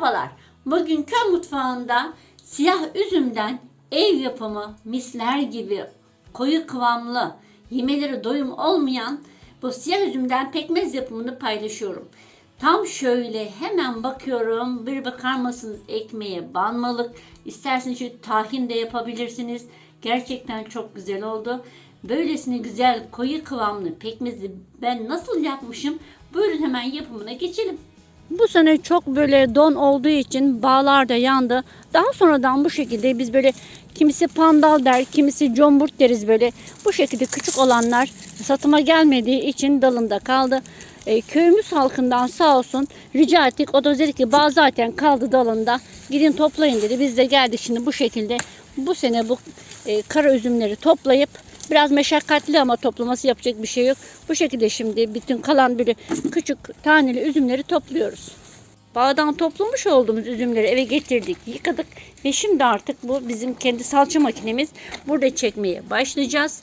Merhabalar. Bugün köy mutfağında siyah üzümden ev yapımı misler gibi koyu kıvamlı yemeleri doyum olmayan bu siyah üzümden pekmez yapımını paylaşıyorum. Tam şöyle hemen bakıyorum. Bir bakar mısınız ekmeğe banmalık. İsterseniz şu tahin de yapabilirsiniz. Gerçekten çok güzel oldu. Böylesine güzel koyu kıvamlı pekmezi ben nasıl yapmışım? Buyurun hemen yapımına geçelim. Bu sene çok böyle don olduğu için bağlar da yandı. Daha sonradan bu şekilde biz böyle kimisi pandal der, kimisi comburt deriz böyle. Bu şekilde küçük olanlar satıma gelmediği için dalında kaldı. E, köyümüz halkından sağ olsun rica ettik. O da dedi ki bağ zaten kaldı dalında. Gidin toplayın dedi. Biz de geldik şimdi bu şekilde. Bu sene bu e, kara üzümleri toplayıp Biraz meşakkatli ama toplaması yapacak bir şey yok. Bu şekilde şimdi bütün kalan böyle küçük taneli üzümleri topluyoruz. Bağdan toplamış olduğumuz üzümleri eve getirdik, yıkadık ve şimdi artık bu bizim kendi salça makinemiz. Burada çekmeye başlayacağız.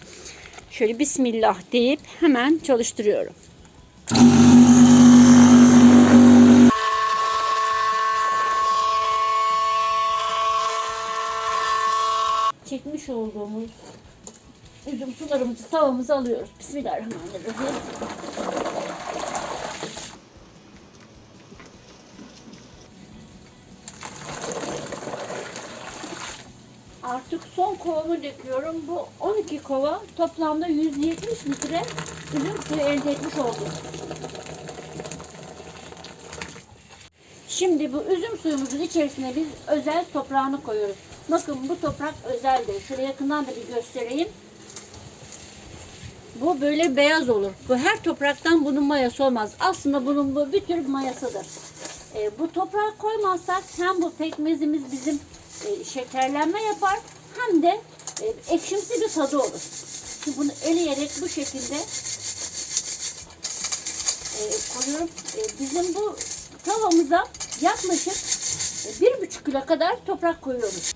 Şöyle bismillah deyip hemen çalıştırıyorum. Çekmiş olduğumuz üzüm sularımızı tavamıza alıyoruz. Bismillahirrahmanirrahim. Artık son kovamı döküyorum. Bu 12 kova toplamda 170 litre üzüm suyu elde etmiş oldum. Şimdi bu üzüm suyumuzun içerisine biz özel toprağını koyuyoruz. Bakın bu toprak özeldir. Şöyle yakından da bir göstereyim. Bu böyle beyaz olur. Bu her topraktan bunun mayası olmaz. Aslında bunun bu bir tür mayasıdır. E, bu toprağı koymazsak hem bu pekmezimiz bizim e, şekerlenme yapar hem de e, ekşimsi bir tadı olur. Şimdi bunu eleyerek bu şekilde e, koyuyorum. E, bizim bu tavamıza yaklaşık e, bir buçuk kilo kadar toprak koyuyoruz.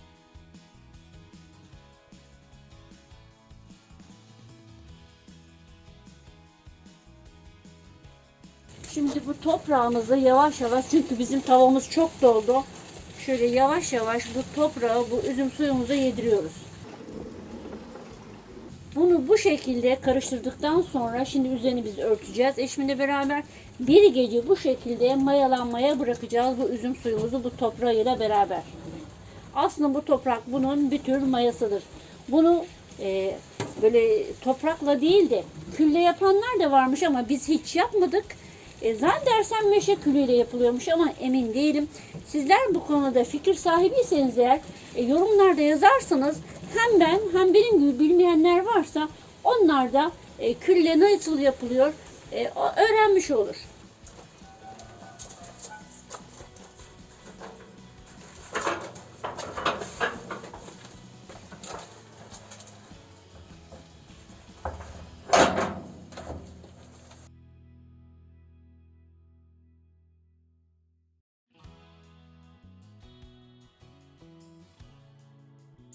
Şimdi bu toprağımızı yavaş yavaş çünkü bizim tavamız çok doldu. Şöyle yavaş yavaş bu toprağı bu üzüm suyumuza yediriyoruz. Bunu bu şekilde karıştırdıktan sonra şimdi üzerini biz örteceğiz. Eşimle beraber bir gece bu şekilde mayalanmaya bırakacağız bu üzüm suyumuzu bu toprağıyla beraber. Aslında bu toprak bunun bir tür mayasıdır. Bunu e, böyle toprakla değil de külle yapanlar da varmış ama biz hiç yapmadık. E, zannedersem meşe külüyle yapılıyormuş ama emin değilim. Sizler bu konuda fikir sahibiyseniz eğer e, yorumlarda yazarsanız hem ben hem benim gibi bilmeyenler varsa onlar da e, külle nasıl yapılıyor e, öğrenmiş olur.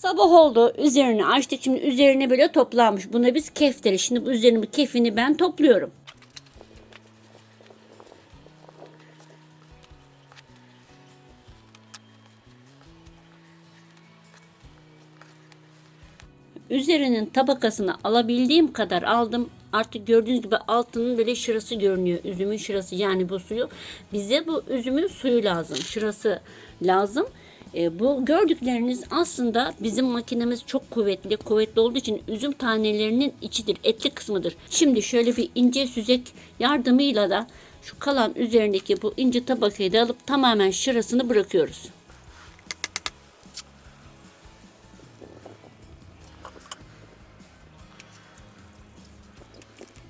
Sabah oldu. Üzerini açtık. Şimdi üzerine böyle toplanmış. Buna biz kef deriz. Şimdi bu üzerinin kefini ben topluyorum. Üzerinin tabakasını alabildiğim kadar aldım. Artık gördüğünüz gibi altının böyle şırası görünüyor. Üzümün şırası yani bu suyu. Bize bu üzümün suyu lazım. Şırası lazım. E, bu gördükleriniz aslında bizim makinemiz çok kuvvetli. Kuvvetli olduğu için üzüm tanelerinin içidir. Etli kısmıdır. Şimdi şöyle bir ince süzek yardımıyla da şu kalan üzerindeki bu ince tabakayı da alıp tamamen şırasını bırakıyoruz.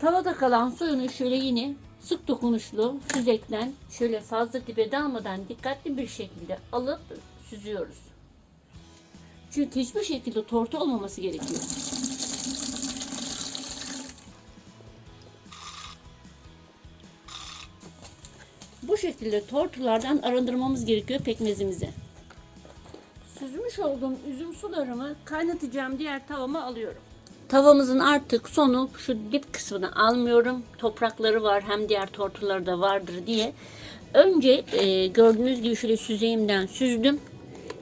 Tavada kalan suyunu şöyle yine sık dokunuşlu süzekten şöyle fazla dibe dalmadan dikkatli bir şekilde alıp süzüyoruz. Çünkü hiçbir şekilde tortu olmaması gerekiyor. Bu şekilde tortulardan arındırmamız gerekiyor pekmezimizi. Süzmüş olduğum üzüm sularımı kaynatacağım diğer tavama alıyorum. Tavamızın artık sonu şu dip kısmını almıyorum. Toprakları var hem diğer tortuları da vardır diye. Önce e, gördüğünüz gibi şöyle süzeyimden süzdüm.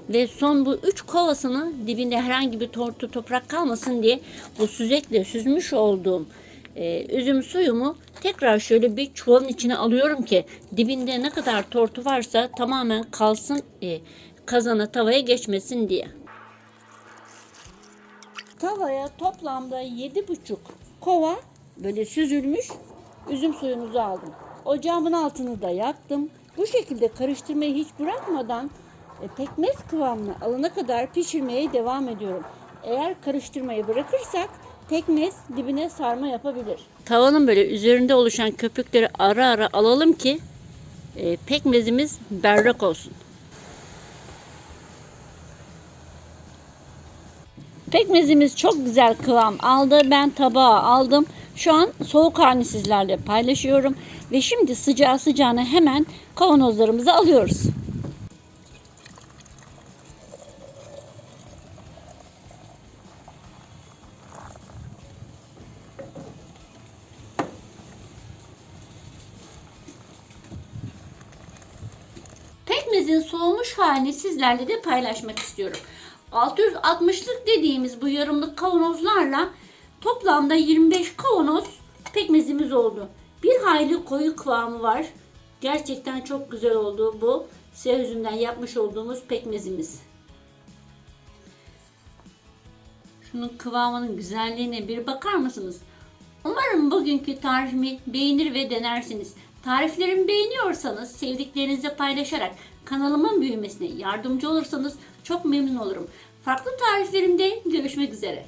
Ve son bu üç kovasını dibinde herhangi bir tortu toprak kalmasın diye bu süzekle süzmüş olduğum e, üzüm suyumu tekrar şöyle bir çuvalın içine alıyorum ki dibinde ne kadar tortu varsa tamamen kalsın e, kazana tavaya geçmesin diye. Tavaya toplamda yedi buçuk kova böyle süzülmüş üzüm suyumuzu aldım. Ocağımın altını da yaktım. Bu şekilde karıştırmayı hiç bırakmadan pekmez kıvamına alana kadar pişirmeye devam ediyorum. Eğer karıştırmayı bırakırsak pekmez dibine sarma yapabilir. Tavanın böyle üzerinde oluşan köpükleri ara ara alalım ki e, pekmezimiz berrak olsun. Pekmezimiz çok güzel kıvam aldı. Ben tabağa aldım. Şu an soğuk halini sizlerle paylaşıyorum. Ve şimdi sıcağı sıcağına hemen kavanozlarımızı alıyoruz. Pekmezin soğumuş halini sizlerle de paylaşmak istiyorum. 660'lık dediğimiz bu yarımlık kavanozlarla toplamda 25 kavanoz pekmezimiz oldu. Bir hayli koyu kıvamı var. Gerçekten çok güzel oldu bu siyah yapmış olduğumuz pekmezimiz. Şunun kıvamının güzelliğine bir bakar mısınız? Umarım bugünkü tarifimi beğenir ve denersiniz. Tariflerimi beğeniyorsanız sevdiklerinizle paylaşarak kanalımın büyümesine yardımcı olursanız çok memnun olurum. Farklı tariflerimde görüşmek üzere.